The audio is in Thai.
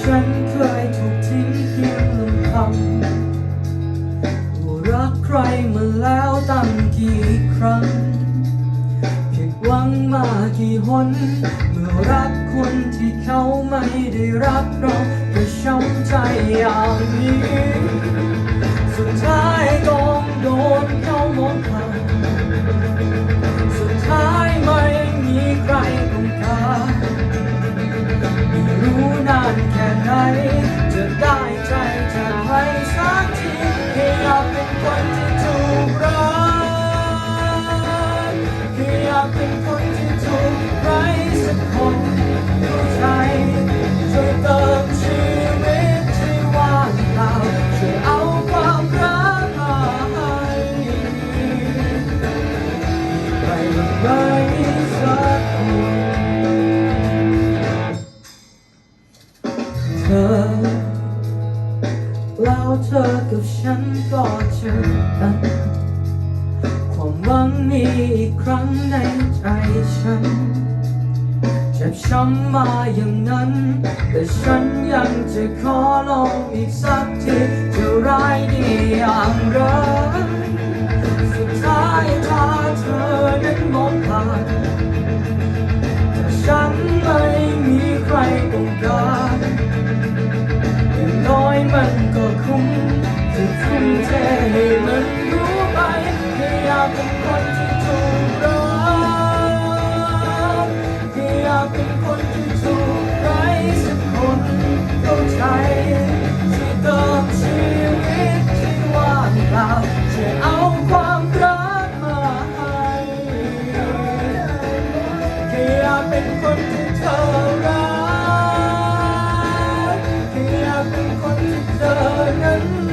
ฉันเคยถูกทิ้งเพียงลำพังว่ารักใครมาแล้วตั้งกี่ครั้ง ผิดหวังมากี่หน เมื่อรักคนที่เขาไม่ได้รักเราก็ช้ำใจอย่างนี้ สุดท้ายต้องโดนเขา จะได้ใจจากใครสักทีแค่อยากเป็นคนที่ถูกรักแค่อยากเป็นคนที่ถูกใครสักคนเข้าใจช่วยเติมชีวิตที่ว่างเปล่าช่วยเอาความรักมาให้ไปไหม อ แล้วเธอกับฉันก็เจอกัน ความหวังมีอีกครั้งในใจฉัน เจ็บช้ำมาอย่างนั้น แต่ฉันยังจะขอลองอีกสักทีจะร้ายดีอย่างไรสุดท้ายถ้าเธอนั้นมองผ่านแต่ฉัน มันก็คุ้มจะทุ่มเทให้มันรู้ไปแค่อยากเป็นคนที่ถูกรักแค่อยากเป็นคนที่ถูกใครสักคนเข้าใจที่ตอบชีวิตที่ว่างเปล่าจะเอาความรักมาให้แค่อยากเป็นคนที่เธอรัก إنسانا